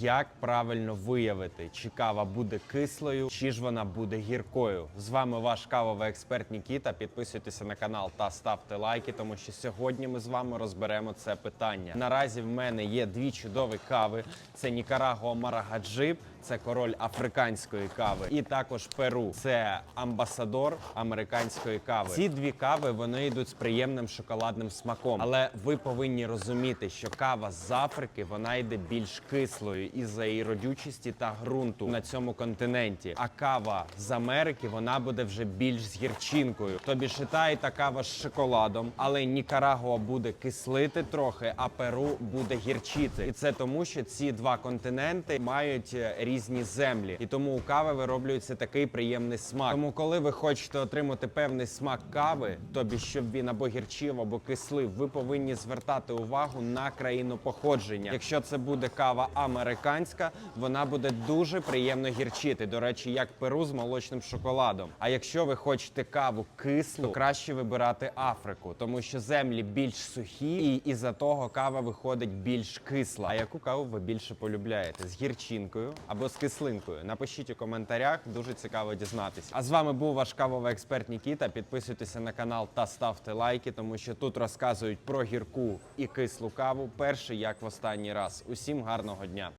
Як правильно виявити, чи кава буде кислою, чи ж вона буде гіркою? З вами ваш кавовий експерт Нікіта. Підписуйтеся на канал та ставте лайки, тому що сьогодні ми з вами розберемо це питання. Наразі в мене є дві чудові кави: це Нікарагуа Марагаджип, це король африканської кави, і також Перу. Це амбасадор американської кави. Ці дві кави вони йдуть з приємним шоколадним смаком. Але ви повинні розуміти, що кава з Африки вона йде більш кислою із-за її родючості та ґрунту на цьому континенті. А кава з Америки вона буде вже більш з гірчинкою. Тобі і та кава з шоколадом, але Нікарагуа буде кислити трохи, а Перу буде гірчити. І це тому, що ці два континенти мають е, різні землі, і тому у кави вироблюється такий приємний смак. Тому, коли ви хочете отримати певний смак кави, тобі щоб він або гірчив, або кислив, ви повинні звертати увагу на країну походження. Якщо це буде кава американська, вона буде дуже приємно гірчити. До речі, як перу з молочним шоколадом. А якщо ви хочете каву кислу, то краще вибирати Африку, тому що землі більш сухі, і із-за того кава виходить більш кисла. А яку каву ви більше полюбляєте? З гірчинкою або з кислинкою? Напишіть у коментарях, дуже цікаво дізнатися. А з вами був ваш кавовий експерт Нікіта. Підписуйтеся на канал та ставте лайки, тому що тут розказують про гірку і кислу каву. Перший як в останній раз. Усім гарного дня!